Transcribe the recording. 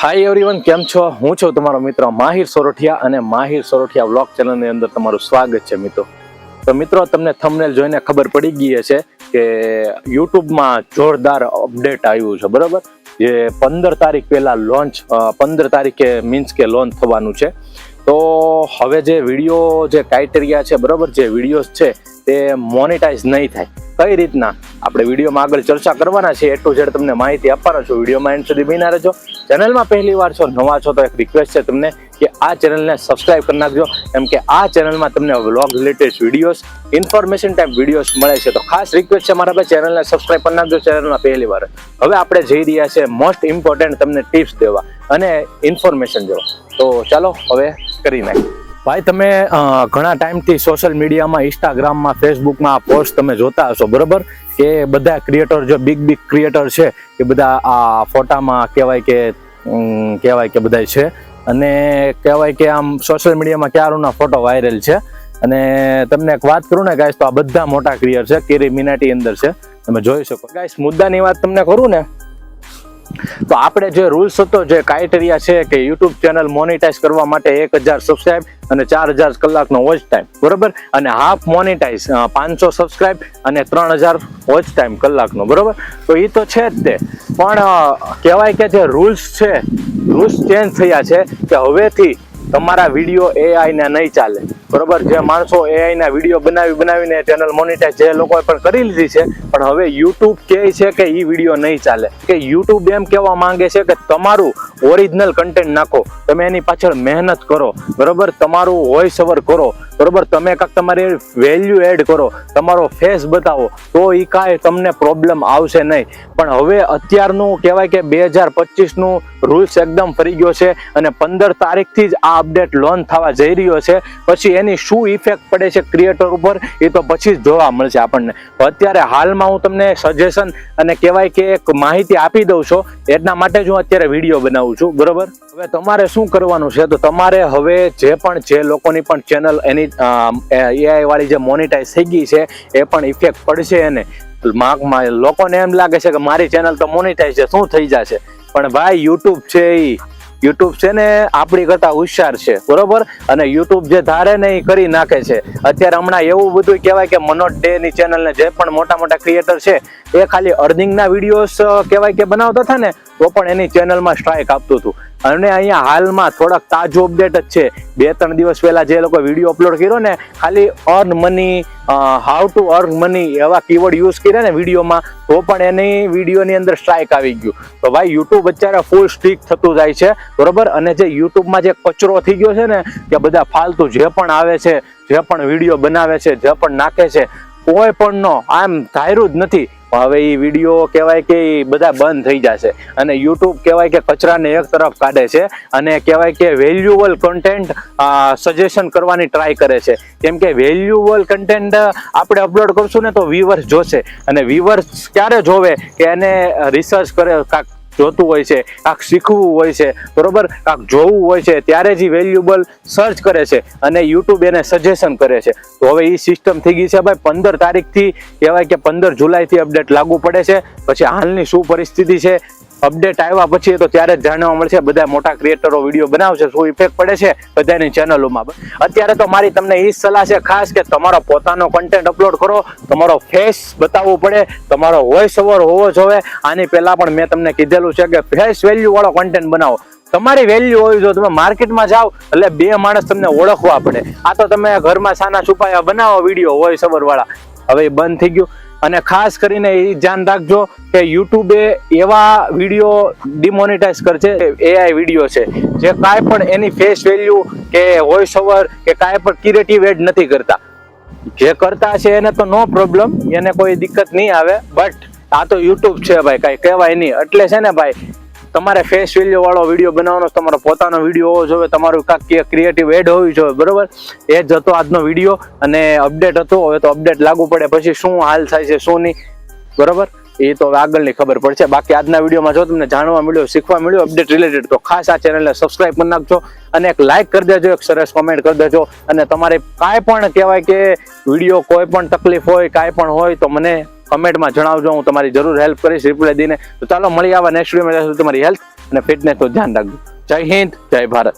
Hi everyone કેમ છો? હું છું તમારો મિત્ર માહિર સોરઠિયા અને માહિર સોરઠિયા વ્લોગ ચેનલની અંદર તમારું સ્વાગત છે મિત્રો. તો મિત્રો, તમને થંબનેલ જોઈને ખબર પડી ગઈ હશે કે યુટ્યુબમાં જોરદાર અપડેટ આવ્યું છે, બરાબર? જે પંદર તારીખ પહેલાં લોન્ચ પંદર તારીખે મીન્સ કે લોન્ચ થવાનું છે. તો હવે જે વીડિયો જે ક્રાઇટેરિયા છે, બરાબર? જે વિડીયોઝ છે, તે મોનિટાઇઝ નહીં થાય. કઈ રીતના? આપણે વિડીયોમાં આગળ ચર્ચા કરવાના છે. એ ટુ ઝેડ તમને માહિતી આપવાના છું. વિડીયોમાં એન્ડ સુધી બિના રહેજો. ચેનલમાં પહેલી વાર છો, નવા છો, તો એક રિક્વેસ્ટ છે તમને કે આ ચેનલને સબસ્ક્રાઇબ કરી નાખજો. એમ કે આ ચેનલમાં તમને vlog related videos information type videos મળે છે. તો ખાસ રિક્વેસ્ટ છે મારા ભાઈ, ચેનલને સબસ્ક્રાઇબ કરી નાખજો ચેનલમાં પહેલી વાર. હવે આપણે જઈ રહ્યા છે મોસ્ટ ઇમ્પોર્ટન્ટ તમને ટિપ્સ દેવા અને ઇન્ફોર્મેશન દેવા. તો ચાલો, હવે કરી નાખીએ ભાઈ, તમે ઘણા ટાઈમથી સોશિયલ મીડિયામાં ઇન્સ્ટાગ્રામમાં ફેસબુકમાં પોસ્ટ તમે જોતા હશો, બરોબર? કે બધા ક્રિએટર જે બિગ બિગ ક્રિએટર છે, એ બધા આ ફોટામાં કહેવાય કે કહેવાય કે બધા છે. અને કહેવાય કે આમ સોશિયલ મીડિયામાં ક્યારોના ફોટો વાયરલ છે. અને તમને એક વાત કરું ને ગાઈશ તો આ બધા મોટા ક્રિએટર છે કેરી મિનાટી અંદર છે. તમે જોઈ શકો. ગાઈશ મુદ્દાની વાત તમને કરું ને તો આપણે જે રૂલ્સ હતો, જે ક્રાઇટેરિયા છે કે યુટ્યુબ ચેનલ મોનિટાઈઝ કરવા માટે એક હજાર સબસ્ક્રાઇબ અને ચાર હજાર કલાકનો વોચ ટાઈમ બરોબર? અને હાફ મોનિટાઈઝ પાંચસો સબસ્ક્રાઇબ અને ત્રણ હજાર વોચ ટાઈમ કલાકનો, બરોબર? તો એ તો છે જ તે. પણ કહેવાય કે જે રૂલ્સ છે રૂલ્સ ચેન્જ થયા છે કે હવેથી તમારા વીડિયો એઆઈને નહીં ચાલે. બરોબર, જે માણસો એઆઈ ના વીડિયો બનાવી બનાવીને ચેનલ મોનિટાઈઝ જે લોકોએ પણ કરી લીધી છે, પણ હવે યુટ્યુબ કહે છે કે એ વીડિયો નહીં ચાલે. કે યુટ્યુબ એમ કહેવા માંગે છે કે તમારું ઓરિજિનલ કન્ટેન્ટ નાખો. તમે એની પાછળ મહેનત કરો. બરોબર? તમારું વોઇસ ઓવર કરો. બરોબર? તમે કાંક તમારી વેલ્યુ એડ કરો. તમારો ફેસ બતાવો. તો એ કાંઈ તમને પ્રોબ્લેમ આવશે નહીં. પણ હવે અત્યારનું કહેવાય કે બે હજાર પચીસનું રૂલ્સ એકદમ ફરી ગયો છે અને પંદર તારીખથી જ આ અપડેટ લોન્ચ થવા જઈ રહ્યો છે. પછી એની શું ઇફેક્ટ પડે છે ક્રિએટર ઉપર, એ તો પછી જ જોવા મળશે આપણને. અત્યારે હાલમાં હું તમને સજેશન અને કહેવાય કે એક માહિતી આપી દઉં છું. એટલા માટે જ હું અત્યારે વીડિયો બનાવું છું, બરોબર? હવે તમારે શું કરવાનું છે? તો તમારે હવે જે પણ જે લોકોની પણ ચેનલ એની એઆઈ વાળી જે મોનિટાઈઝ થઈ ગઈ છે, એ પણ ઇફેક્ટ પડશે એને. લોકોને એમ લાગે છે કે મારી ચેનલ તો મોનિટાઈઝ છે, શું થઈ જશે? પણ ભાઈ યુટ્યુબ છે એ યુટ્યુબ છે ને આપણી કરતા હોશિયાર છે, બરોબર? અને યુટ્યુબ જે ધારે ને એ કરી નાખે છે. અત્યારે હમણાં એવું બધું કહેવાય કે મનોજ ડે ની ચેનલ ને જે પણ મોટા મોટા ક્રિએટર છે, એ ખાલી અર્નિંગના વિડીયોઝ કહેવાય કે બનાવતા હતા ને તો પણ એની ચેનલમાં સ્ટ્રાઇક આપતું હતું. અને અહીંયા હાલમાં થોડાક તાજો અપડેટ જ છે. બે ત્રણ દિવસ પહેલા જે લોકો વીડિયો અપલોડ કર્યો ને, ખાલી earn money how to earn money એવા કીવર્ડ યુઝ કર્યા ને વિડીયોમાં, તો પણ એની વિડીયોની અંદર સ્ટ્રાઇક આવી ગયું. તો ભાઈ યુટ્યુબ અત્યારે ફૂલ સ્ટ્રીક થતું જાય છે, બરોબર? અને જે યુટ્યુબમાં જે કચરો થઈ ગયો છે ને, કે બધા ફાલતુ જે પણ આવે છે, જે પણ વીડિયો બનાવે છે, જે પણ નાખે છે, કોઈ પણ આમ ધાર્યું જ નથી. હવે એ વીડિયો કહેવાય કે એ બધા બંધ થઈ જશે. અને યુટ્યુબ કહેવાય કે કચરાને એક તરફ કાઢે છે અને કહેવાય કે વેલ્યુઅલ કન્ટેન્ટ સજેશન કરવાની ટ્રાય કરે છે. કેમ કે વેલ્યુઅલ કન્ટેન્ટ આપણે અપલોડ કરશું ને તો વ્યુઅર્સ જોશે. અને વ્યુઅર્સ ક્યારે જોવે કે એને રિસર્ચ કરે, કાંક જોતું હોય છે, કાંક શીખવું હોય છે, બરોબર? કાંક જોવું હોય છે, ત્યારે જ વેલ્યુબલ સર્ચ કરે છે અને યુટ્યુબ એને સજેશન કરે છે. તો હવે એ સિસ્ટમ થઈ ગઈ છે ભાઈ, પંદર તારીખથી કહેવાય કે પંદર જુલાઈથી અપડેટ લાગુ પડે છે. પછી હાલની શું પરિસ્થિતિ છે અપડેટ આવ્યા પછી તો ત્યારે જ જાણવા મળશે, બધા મોટા ક્રિએટરો વીડિયો બનાવશે, શું ઇફેક્ટ પડે છે, બધાની ચેનલોમાં અત્યારે તો મારી તમને એ સલાહ છે ખાસ કે તમારો પોતાનો કન્ટેન્ટ અપલોડ કરો, તમારો ફેસ બતાવવો પડે, તમારો વોઇસ ઓવર હોવો જોઈએ આની પહેલાં પણ મેં તમને કીધેલું છે કે ફેસ વેલ્યુવાળો કન્ટેન્ટ બનાવો. તમારી વેલ્યુ હોવી જો તમે માર્કેટમાં જાઓ, એટલે બે માણસ તમને ઓળખવા પડે. આ તો તમે ઘરમાં સાના છુપાયા બનાવો વીડિયો વોઇસ ઓવર હવે બંધ થઈ ગયું. અને ખાસ કરીને એ ધ્યાન રાખજો કે યુટ્યુબે એવા વીડિયો ડિમોનિટાઈઝ કરશે એઆઈ વીડિયો છે. જે કાંઈ પણ એની ફેસ વેલ્યુ કે વોઇસ ઓવર કે કાંઈ પણ ક્રિએટિવ એડ નથી કરતા. જે કરતા છે એને તો નો પ્રોબ્લેમ એને કોઈ દિક્કત નહીં આવે બટ આ તો યુટ્યુબ છે ભાઈ, કાંઈ કહેવાય નહીં. એટલે છે ને ભાઈ તમારે ફેસ વેલ્યુ વાળો વીડિયો બનાવવાનો તમારો પોતાનો વીડિયો હોવો જોઈએ, તમારું કાંઈક ક્રિએટિવ એડ હોવી જોઈએ, બરોબર? એ જ હતો આજનો વીડિયો અને અપડેટ હતો, હવે તો અપડેટ લાગુ પડે, પછી શું હાલ થાય છે, શું નહીં, બરોબર? એ તો હવે આગળની ખબર પડશે. બાકી આજના વિડીયોમાં જો તમને જાણવા મળ્યું, શીખવા મળ્યું અપડેટ રિલેટેડ તો ખાસ આ ચેનલને સબસ્ક્રાઇબ કરી નાખજો અને એક લાઇક કરી દેજો, એક સરસ કોમેન્ટ કરી દેજો. અને તમારે કાંઈ પણ કહેવાય કે વીડિયો કોઈ પણ તકલીફ હોય, કાંઈ પણ હોય, તો મને કમેન્ટમાં જણાવજો, હું તમારી જરૂર હેલ્પ કરીશ રિપ્લાય દઈને. તો ચાલો મળી આવા નેક્સ્ટ વિડીયોમાં તમારી હેલ્થ અને ફિટનેસનું ધ્યાન રાખજો. જય હિન્દ, જય ભારત.